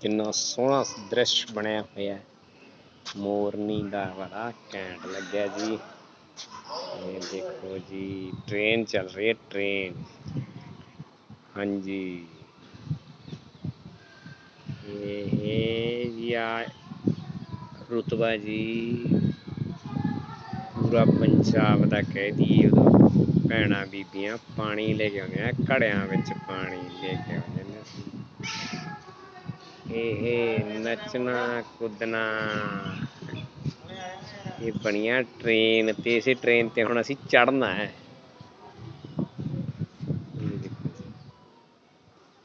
ਕਿੰਨਾ ਸੋਹਣਾ ਦ੍ਰਿਸ਼ ਬਣਿਆ ਹੋਇਆ ਹੈ। ਮੋਰਨੀ ਦਾ ਬੜਾ ਘੈਂਟ ਲੱਗਿਆ ਜੀ। ਇਹ ਦੇਖੋ ਜੀ ਟ੍ਰੇਨ ਚੱਲ ਰਹੀ ਹੈ ਟ੍ਰੇਨ ਹਾਂਜੀ। ਇਹ ਜੀ ਆ ਰੁਤਬਾ ਜੀ, ਪੂਰਾ ਪੰਜਾਬ ਦਾ ਕਹਿ ਦਈਏ ਉਦੋਂ ਭੈਣਾਂ ਬੀਬੀਆਂ ਪਾਣੀ ਲੈ ਕੇ ਆਉਂਦੀਆਂ ਘੜਿਆਂ ਵਿੱਚ ਪਾਣੀ ਲੈ ਕੇ ਆਉਂਦੇ ਨੇ। ਇਹ ਨੱਚਣਾ ਕੁੱਦਣਾ। ਇਹ ਬਣੀਆਂ ਟ੍ਰੇਨ ਤੇ ਇਸੇ ਟ੍ਰੇਨ ਤੇ ਹੁਣ ਅਸੀਂ ਚੜਨਾ ਹੈ।